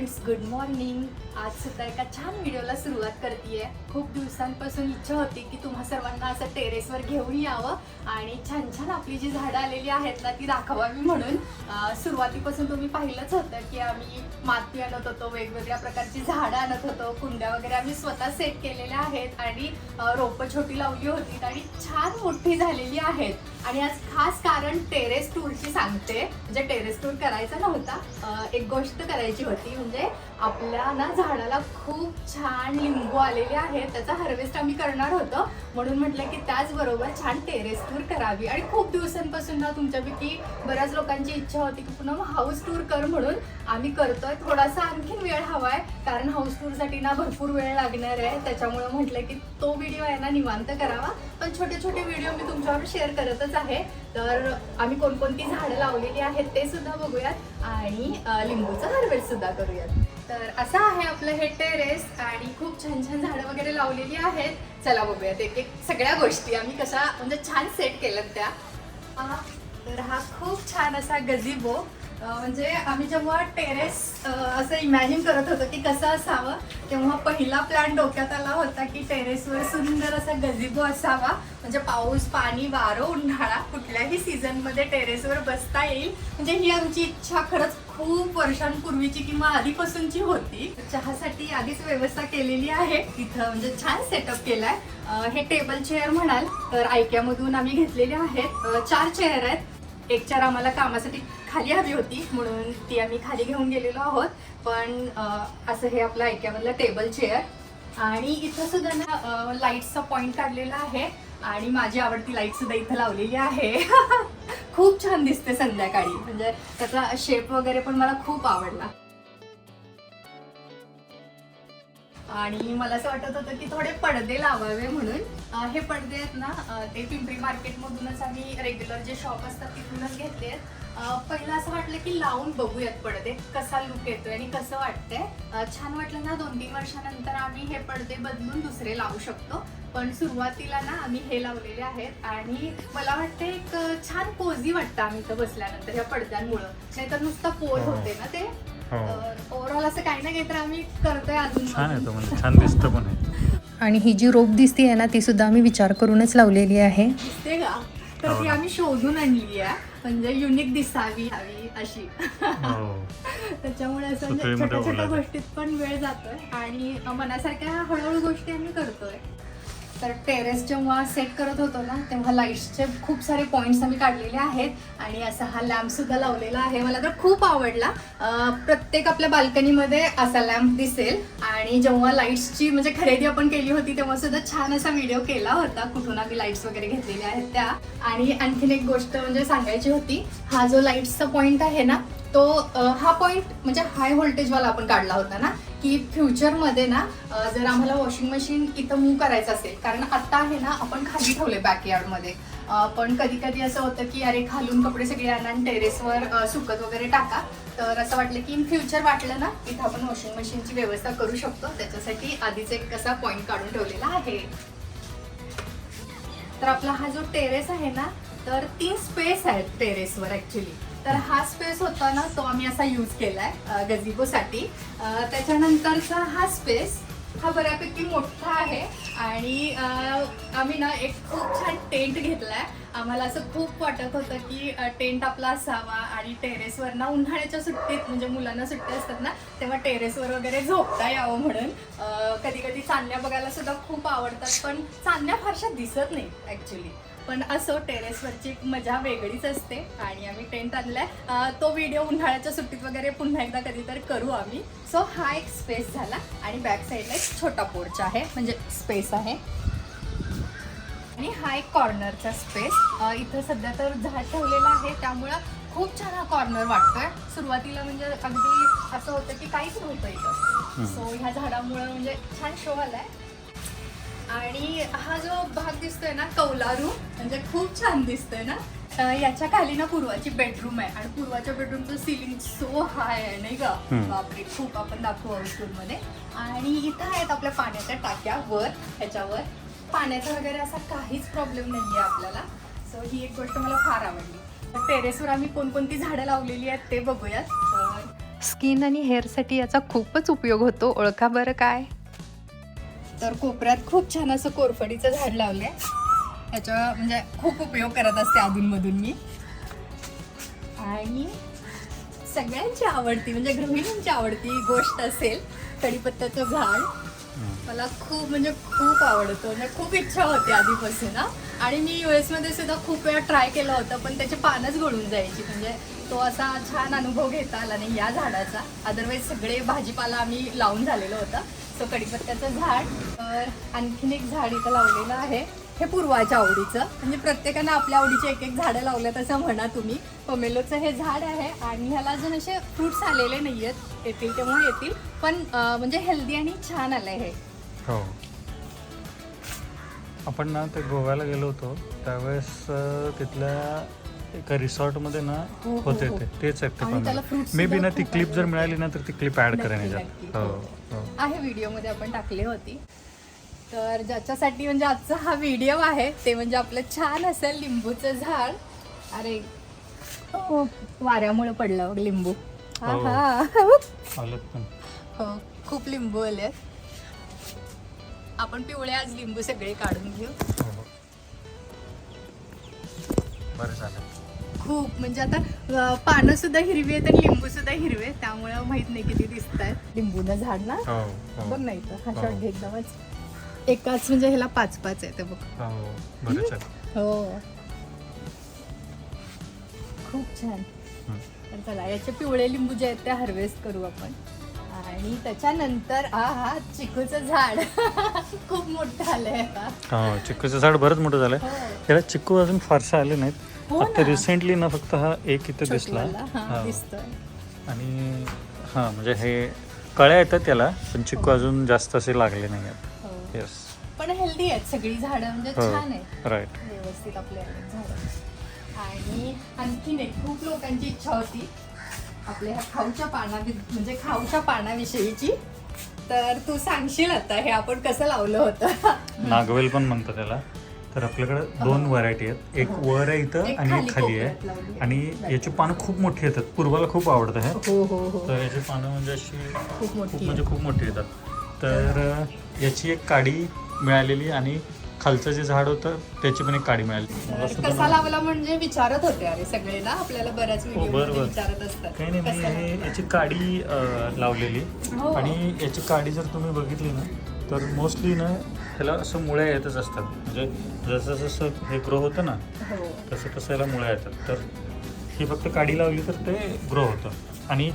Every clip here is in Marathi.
मॉर्निंग आज सुद्धा एका छान व्हिडिओला सुरुवात करते खूप दिवसांपासून इच्छा होती की तुम्हा सर्वांना असं टेरेसवर घेऊन यावं आणि छान छान आपली जी झाडं आलेली आहेत ना ती दाखवावी म्हणून सुरुवातीपासून तुम्ही पाहिलंच होतं की आम्ही माती आणत होतो वेगवेगळ्या प्रकारची झाडं आणत होतो कुंड्या वगैरे आम्ही स्वतः सेट केलेल्या आहेत आणि रोपं छोटी लावली होती आणि छान मोठी झालेली आहेत. आणि आज खास कारण टेरेस टूरची सांगते. म्हणजे टेरेस टूर करायचा नव्हता. एक गोष्ट करायची होती म्हणजे आपल्या ना झाडाला खूप छान लिंबू आलेले आहेत. त्याचा हार्वेस्ट आम्ही करणार होतो. म्हणून म्हटलं की त्याचबरोबर छान टेरेस टूर करावी. आणि खूप दिवसांपासून ना तुमच्यापैकी बऱ्याच लोकांची इच्छा होती की पुन्हा हाऊस टूर कर म्हणून आम्ही करतोय. थोडासा आणखीन वेळ हवा आहे कारण हाऊस टूरसाठी ना भरपूर वेळ लागणार आहे. त्याच्यामुळे म्हटलं की तो व्हिडिओ आहे ना निवांत करावा. पण छोटे छोटे व्हिडिओ मी तुमच्यावर शेअर करतच आहे. तर आम्ही कोणकोणती झाडं लावलेली आहेत ते सुद्धा बघूयात. आणि लिंबूचं हार्वेस्ट सुद्धा करूयात. तर असं आहे आपलं हे टेरेस आणि खूप छान छान झाडं वगैरे लावलेली आहेत. चला बघूयात एक एक सगळ्या गोष्टी. आम्ही कशा म्हणजे छान सेट केल्यात त्या. तर हा खूप छान असा गझिबो म्हणजे आम्ही जेव्हा टेरेस असं इमॅजिन करत होतो की कसं असावं तेव्हा पहिला प्लॅन डोक्यात आला होता की टेरेसवर सुंदर असा गजिबो असावा. म्हणजे पाऊस पाणी वारं उन्हाळा कुठल्याही सीझनमध्ये टेरेसवर बसता येईल. म्हणजे ही आमची इच्छा खरंच खूप वर्षांपूर्वीची किंवा आधीपासूनची होती. चहासाठी आधीच व्यवस्था केलेली आहे. इथं म्हणजे छान सेटअप केलाय. हे टेबल चेअर म्हणाल तर ऐक्यामधून आम्ही घेतलेले आहेत. चार चेअर आहेत. एक चार आम्हाला कामासाठी खाली हवी होती म्हणून ती आम्ही खाली घेऊन गेलेलो आहोत. पण असं हे आपलं ऐक्यामधलं टेबल चेअर आणि इथं सुद्धा ना लाईटचा पॉईंट काढलेला आहे. आणि माझी आवडती लाइट सुद्धा इथं लावलेली आहे. खूप छान दिसते संध्याकाळी. म्हणजे त्याचा शेप वगैरे पण मला खूप आवडला. आणि मला असं वाटत होतं की थोडे पडदे लावावे म्हणून. हे पडदे आहेत ना ते पिंपरी मार्केटमधूनच आम्ही रेग्युलर जे शॉप असतात तिथूनच घेतले आहेत. पहिलं असं वाटलं की लावून बघूयात पडदे कसा लुक येतोय आणि कसं वाटतंय. छान वाटलं ना दोन तीन वर्षानंतर आम्ही हे पडदे बदलून दुसरे लावू शकतो. पण सुरुवातीला ना आम्ही हे लावलेले आहेत आणि मला वाटतं एक छान कोझी वाटतं आम्ही इथं बसल्यानंतर या पडद्यांमुळं. नाहीतर नुसतं हो. होते ना ते. हो. ओव्हरऑल असं काही ना काहीतरी आम्ही करतोय अजून. छान आहे तो म्हणजे छान दिसतं पण आहे. आणि ही जी रोप दिसते आहे ना ती सुद्धा आम्ही विचार करूनच लावलेली आहे. दिसते का? तर हो ती ना. आम्ही शोधून आणली आहे. म्हणजे युनिक दिसावी हवी अशी. हो. त्याच्यामुळे असं म्हणजे सुतळीमध्ये छोट्या छोट्या. गोष्टीत पण वेळ जातोय. आणि मनासारख्या हळूहळू गोष्टी आम्ही करतोय. तर टेरेस जेव्हा सेट करत होतो ना तेव्हा लाईट्सचे खूप सारे पॉईंट्स आम्ही काढलेले आहेत. आणि असा हा लॅम्पसुद्धा लावलेला आहे. मला तर खूप आवडला. प्रत्येक आपल्या बाल्कनीमध्ये असा लॅम्प दिसेल. आणि जेव्हा लाईट्सची म्हणजे खरेदी आपण केली होती तेव्हा सुद्धा छान असा व्हिडिओ केला होता. कुठून आम्ही लाईट्स वगैरे घेतलेल्या आहेत त्या. आणि आणखीन एक गोष्ट म्हणजे सांगायची होती हा जो लाईट्सचा पॉईंट आहे ना तो हा पॉईंट म्हणजे हाय व्होल्टेजवाला आपण काढला होता ना. की फ्युचरमध्ये ना जर आम्हाला वॉशिंग मशीन इथं मूव करायचं असेल कारण आत्ता आहे ना आपण खाली ठेवले बॅकयार्डमध्ये पण कधी कधी असं होतं की अरे खालून कपडे सगळे आणा आणि टेरेसवर सुकत वगैरे टाका. तर असं वाटलं की इन फ्युचर वाटलं ना इथं आपण वॉशिंग मशीनची व्यवस्था करू शकतो. त्याच्यासाठी आधीच एक कसा पॉईंट काढून ठेवलेला आहे. तर आपला हा जो टेरेस आहे ना तर तीन स्पेस आहेत टेरेसवर ऍक्च्युली तर हा स्पेस होता ना तो आम्ही असा यूज केलाय आहे गझिबोसाठी. त्याच्यानंतरचा हा स्पेस हा बऱ्यापैकी मोठा आहे आणि आम्ही ना एक खूप छान टेंट घेतलाय. आम्हाला असं खूप वाटत होतं की टेंट आपला असावा आणि टेरेसवर ना उन्हाळ्याच्या सुट्टीत म्हणजे मुलांना सुट्टी असतात ना तेव्हा टेरेसवर वगैरे झोपता यावं म्हणून. कधी कधी चांदण्या बघायला सुद्धा खूप आवडतात पण चांदण्या फारशा दिसत नाही ॲक्च्युली पण असो टेरेसवरची मजा वेगळीच असते आणि आम्ही टेंट आणलाय. तो व्हिडिओ उन्हाळ्याच्या सुट्टीत वगैरे पुन्हा एकदा कधीतरी करू आम्ही. सो हा एक स्पेस झाला आणि बॅक साईडला एक छोटा पोर्च आहे. म्हणजे स्पेस आहे. आणि हा एक कॉर्नरचा स्पेस इथं सध्या तर झाड ठेवलेलं आहे. त्यामुळं खूप छान हा कॉर्नर वाटतोय. सुरुवातीला म्हणजे अगदी असं होतं की काहीच नव्हतं इथं. सो ह्या झाडामुळं म्हणजे छान शो आलाय. आणि हा जो भाग दिसतोय ना कौलारू म्हणजे खूप छान दिसतोय ना? याच्या खाली ना पूर्वाची बेडरूम आहे. आणि पूर्वाच्या बेडरूमचं सिलिंग सो हाय आहे नाही का. बापरे खूप आपण दाखवू मध्ये आणि इथं आहेत आपल्या पाण्याच्या टाक्या वर ह्याच्यावर. पाण्याचा वगैरे असा काहीच प्रॉब्लेम नाही आहे आपल्याला. सो ही एक गोष्ट मला फार आवडली. टेरेसवर आम्ही कोणकोणती झाडं लावलेली आहेत ते बघूयात. स्किन आणि हेअरसाठी याचा खूपच उपयोग होतो. ओळखा बरं काय? तर कोपऱ्यात खूप छान असं कोरफडीचं झाड लावलंय. त्याच्या म्हणजे खूप उपयोग करत असते अधूनमधून मी. आणि सगळ्यांची आवडती म्हणजे गृहिणींची आवडती गोष्ट असेल कढीपत्त्याचं झाड. मला खूप म्हणजे खूप आवडतो. म्हणजे खूप इच्छा होती आधीपासून ना आणि मी यू एसमध्ये सुद्धा खूप वेळा ट्राय केलं होतं पण त्याचे पानच गळून जायची. म्हणजे तो असा छान अनुभव घेता आला नाही या झाडाचा. अदरवाईज सगळे भाजीपाला आम्ही लावून झालेलो होता. सो कढीपत्त्याचं झाड. तर आणखीन एक झाड इथं लावलेलं आहे. हे पूर्वाच्या आवडीचं. म्हणजे प्रत्येकानं आपल्या आवडीचे एक एक झाडं लावल्यात असं म्हणा तुम्ही. पमेलोचं हे झाड आहे आणि ह्याला अजून असे फ्रुट्स आलेले नाही आहेत येतील तेव्हा येतील. पण अं, म्हणजे हेल्दी आणि छान आलं हे. हो. आपण ना ते गोव्याला गेलो होतो. त्यावेळेस तिथल्या एका रिसॉर्टमध्ये ना हो, हो, होते हो. ते तेच आहेत आणि त्याला ते fruits मे बी सुद्धा ना ती खूप क्लिप जर. मिळाली ना तर ती क्लिप नक्की, याच्यात नक्की. हो हो. हो आहे व्हिडिओमध्ये आपण टाकली होती तर ज्याच्यासाठी म्हणजे आजचा हा व्हिडिओ आहे ते म्हणजे आपलं छान असं लिंबूचं झाड अरे हो, वाऱ्यामुळे पडलं बघ लिंबू हा हो. हा आलं पण हो खूप लिंबू आले आपण पिवळे आज लिंबू सगळे काढून घेऊ हो हो. बरं झालं खूप. म्हणजे आता पानं सुद्धा हिरवी आहेत आणि लिंबू सुद्धा हिरवे आहेत. त्यामुळे माहीत नाही किती दिसत आहेत लिंबूनं झाड ना? हो हो. बघ नाही तर हा हो. शॉट घे एकदमच. एकाच म्हणजे ह्याला पाच पाच आहे ते बघ. हो हो. खूप छान. हं. तर चला याचे पिवळे लिंबू जे आहेत ते हार्वेस्ट करू आपण. आणि त्याच्यानंतर आ हा चिकूचं झाड. खूप मोठं आलंय हो चिक्कूचं झाड बरंच मोठं झालंय. हो. त्याला चिक्कू अजून फारसे आले नाहीत. हो आता. रिसेंटली ना फक्त हा एक इथे दिसला. हा हा. आणि हा म्हणजे हे कळ्या येतात त्याला पण चिक्कू अजून जास्त असे लागले नाही आहेत. हो. येस पण हेल्दी आहेत सगळी झाडं म्हणजे हो. छान आहेत. राईट व्यवस्थित आपले आहेत झाडं. आणि आणखीन एक खूप लोकांची इच्छा होती आपल्या ह्या खाऊच्या पाना म्हणजे खाऊच्या पानाविषयीची. तर तू सांगशील आता हे आपण कसं लावलं होतं? नागवेल पण म्हणतात त्याला. तर आपल्याकडे दोन व्हरायटी आहेत. एक वर आहे इथं आणि एक खाली आहे. आहे. आणि याची पानं खूप मोठी येतात. पूर्वाला खूप आवडतं हे हो हो हो. तर याची पानं म्हणजे अशी खूप म्हणजे खूप मोठी येतात. तर याची एक काडी मिळालेली आणि खालचं जे झाड होतं त्याची पण एक काडी मिळाली कसा लावला म्हणजे विचारत होते अरे सगळे ना आपल्याला बऱ्याच हो. विचारत असतात. काही नाही मी हे याची काडी लावलेली. हो. आणि याची काडी जर तुम्ही बघितली ना तर मोस्टली ना ह्याला असं मुळ्या येतच असतात. म्हणजे जसं जसं हे ग्रो होतं ना हो. तसं तसं याला मुळ्या येतात. तर ही फक्त काडी लावली तर ते ग्रो होतं. आणि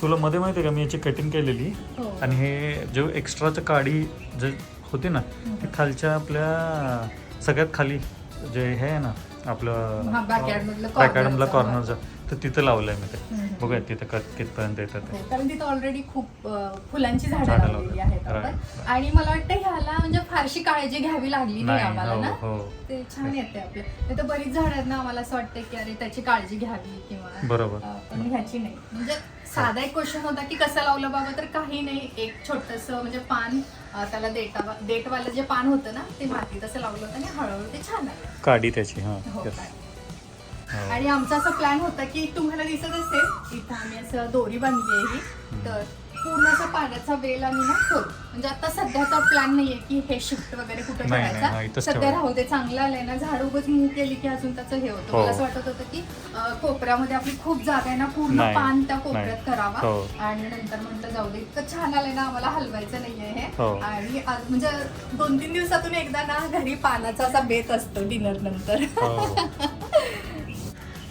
तुला मध्ये माहिती आहे का मी याची कटिंग केलेली. हो. आणि हे जे एक्स्ट्राचं काडी जे होती ना ती खालच्या आपल्या सगळ्यात खाली जे हे आहे ना आपलं हा, चं. कॉर्नरचं तर तिथं लावलंय मी ते. बघूया तिथं कितपर्यंत येतं ते हो, कारण तिथं ऑलरेडी खूप फुलांची झाडं झाडं लावलेली लावली. आहेत आपण Right. आणि मला वाटतं ह्याला म्हणजे फारशी काळजी घ्यावी लागली नाही नाही आम्हाला हो ना हो ते छान येते आपलं नाही तर बरीच झाडं आहेत ना आम्हाला असं वाटतं की अरे त्याची काळजी घ्यावी किंवा बरोबर. अ, पण ह्याची नाही म्हणजे साधा एक क्वेश्चन होता की कसं लावलं बाबा तर काही नाही एक छोटस म्हणजे पान अ, त्याला देटा देटवालं जे पान होतं ना ते मातीत असं लावलं होतं आणि हळूहळू ते छान आलं काडी त्याची हां हो yes. काय. हो. आणि आमचा असा प्लॅन होता की तुम्हाला दिसत असेल इथं आम्ही असं दोरी बांधली आहे ही तर पूर्ण असा पाण्याचा वेल आम्ही ना करू म्हणजे आता सध्याचा प्लॅन नाहीये की हे शिफ्ट वगैरे कुठे नाही, नाही, हा, करायचा इथंच सध्या ठेवायचं. राहू दे चांगलं आलंय ना झाड उगच मूव केली की अजून त्याचं हे होतं हो. मला असं वाटत होतं की अं, कोपऱ्यामध्ये आपली खूप जागा आहे ना पूर्ण नाही, पान त्या कोपऱ्यात नाही. करावा हो. आणि नंतर म्हटलं जाऊ दे इतकं छान आलंय ना आम्हाला हलवायचं नाहीये हे हो. आणि आज म्हणजे दोन तीन दिवसातून एकदा ना घरी पानाचा असा बेत असतो डिनर नंतर हो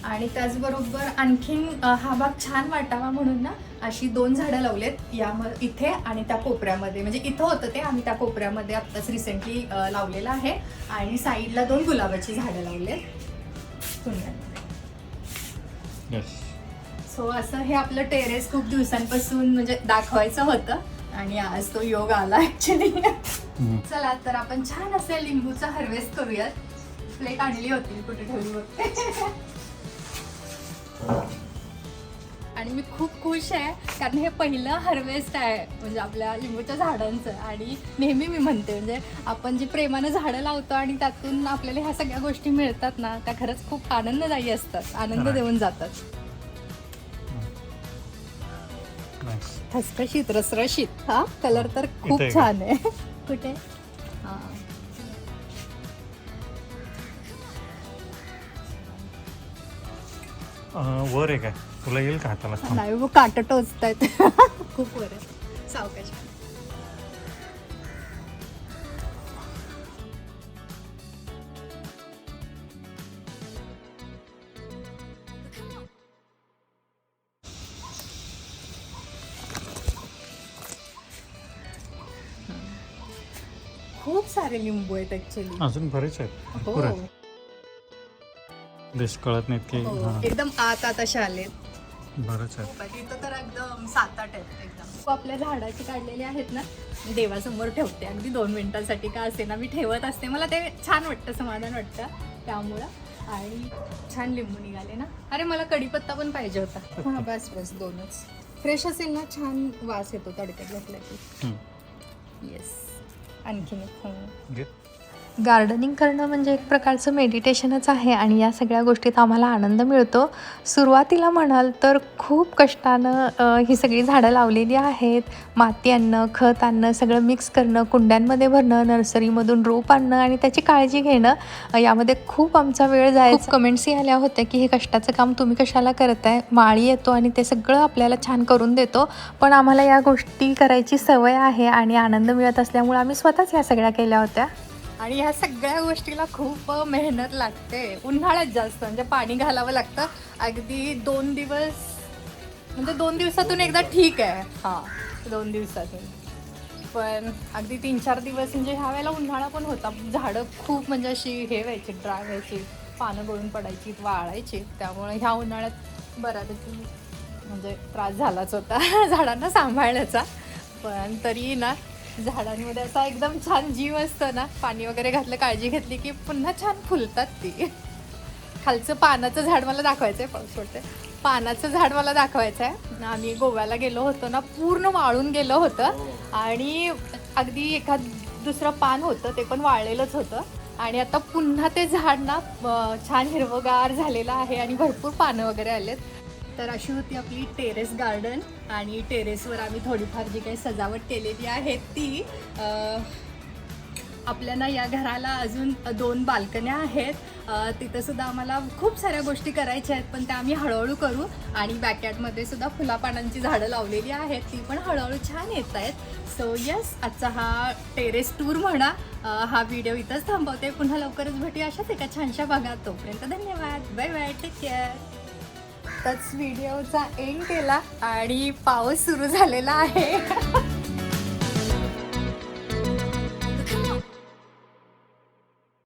आणि त्याचबरोबर आणखीन हा भाग छान वाटावा म्हणून ना अशी दोन झाडं लावलेत या इथे आणि त्या कोपऱ्यामध्ये. म्हणजे इथं होतं ते आम्ही त्या कोपऱ्यामध्ये आत्ताच रिसेंटली लावलेलं आहे. आणि साईडला दोन गुलाबाची झाडं लावलेत. सो असं हे आपलं टेरेस खूप दिवसांपासून म्हणजे दाखवायचं होतं. आणि आज तो योग आला ऍक्च्युली चला तर आपण छान असं लिंबूचा हार्वेस्ट करूयात. प्लेट आणली होती कुठे ठेवली होती? आणि मी खूप खुश आहे कारण हे पहिलं हार्वेस्ट आहे म्हणजे आपल्या लिंबूच्या झाडांचं. आणि नेहमी मी म्हणते म्हणजे आपण जे प्रेमानं झाडं लावतो आणि त्यातून आपल्याला ह्या सगळ्या गोष्टी मिळतात ना त्या खरंच खूप आनंददायी असतात आनंद. देऊन जातात. ठसठशीत रसरशीत हा? कलर तर खूप? छान आहे. कुठे? वर आहे काय? तुला येईल का हाताला. नाही वो काट टोचतायत. खूप वर आहे. सावकाश. खूप सारे लिंबू आहेत ऍक्च्युली अजून बरेच आहेत. हो. भरपूर आहेत. देश कळत नाहीत की हो. हा एकदम आत आत असे आलेत बरंच खूप आहेत. इथं तर एकदम सात आठ आहेत एकदम आपल्या झाडाची काढलेले आहेत ना मी देवासमोर ठेवते अगदी दोन मिनिटांसाठी का असे ना मी ठेवत असते मला ते छान वाटतं समाधान वाटतं त्यामुळं आणि छान लिंबू निघाले ना अरे मला कढीपत्ता पण पाहिजे होता हा बस बस दोनच फ्रेश असेल ना छान वास येतो तडक्यात घातला की हम्म. येस आणखीन एक हं. घे. गार्डनिंग करणं म्हणजे एक प्रकारचं मेडिटेशनच आहे आणि या सगळ्या गोष्टीत आम्हाला आनंद मिळतो. सुरुवातीला म्हणाल तर खूप कष्टानं ही सगळी झाडं लावलेली आहेत. माती आणणं खत आणणं सगळं मिक्स करणं कुंड्यांमध्ये भरणं नर्सरीमधून रोप आणणं आणि त्याची काळजी घेणं यामध्ये खूप आमचा वेळ जायचा. कमेंट्सही आल्या होत्या की हे कष्टाचं काम तुम्ही कशाला करताय? माळी येतो आणि ते सगळं आपल्याला छान करून देतो. पण आम्हाला या गोष्टी करायची सवय आहे आणि आनंद मिळत असल्यामुळे आम्ही स्वतःच या सगळ्या केल्या होत्या. आणि ह्या सगळ्या गोष्टीला खूप मेहनत लागते. उन्हाळ्यात जास्त म्हणजे पाणी घालावं लागतं. अगदी दोन दिवस म्हणजे दोन दिवसातून एकदा ठीक आहे. हां दोन दिवसातून. पण अगदी तीन चार दिवस म्हणजे ह्या वेळेला उन्हाळा पण होता. झाडं खूप म्हणजे अशी हे व्हायची ड्राय व्हायची पानं गळून पडायची वाळायची. त्यामुळे ह्या उन्हाळ्यात बऱ्यापैकी म्हणजे त्रास झालाच होता झाडांना सांभाळण्याचा. पण तरी ना झाडांमध्ये असा एकदम छान जीव असतो ना पाणी वगैरे घातलं काळजी घेतली की पुन्हा छान फुलतात ती. खालचं पानाचं झाड मला दाखवायचं आहे पाऊस पडते पानाचं झाड मला दाखवायचं आहे आम्ही गोव्याला गेलो होतो ना पूर्ण वाळून गेलं होतं. आणि अगदी एखाद दुसरं पान होतं ते पण वाळलेलंच होतं. आणि आता पुन्हा ते झाड ना छान हिरवगार झालेलं आहे आणि भरपूर पानं वगैरे आलेत. तर अशी होती आपली टेरेस गार्डन आणि टेरेसवर आम्ही थोडीफार जी काही सजावट केलेली आहे ती आपल्याला या घराला अजून दोन बाल्कन्या आहेत. तिथंसुद्धा आम्हाला खूप साऱ्या गोष्टी करायच्या आहेत पण त्या आम्ही हळूहळू करू आणि बॅकयार्डमध्ये सुद्धा फुलापानांची झाडं लावलेली आहेत ती पण हळूहळू छान येत आहेत. सो यस आजचा हा टेरेस टूर म्हणा हा व्हिडिओ इथंच थांबवते. पुन्हा लवकरच भेटूया अशाच एका छानशा भागात. तोपर्यंत धन्यवाद. बाय बाय टेक केअर आत्ताच व्हिडिओचा एंड केला आणि पाऊस सुरू झालेला आहे.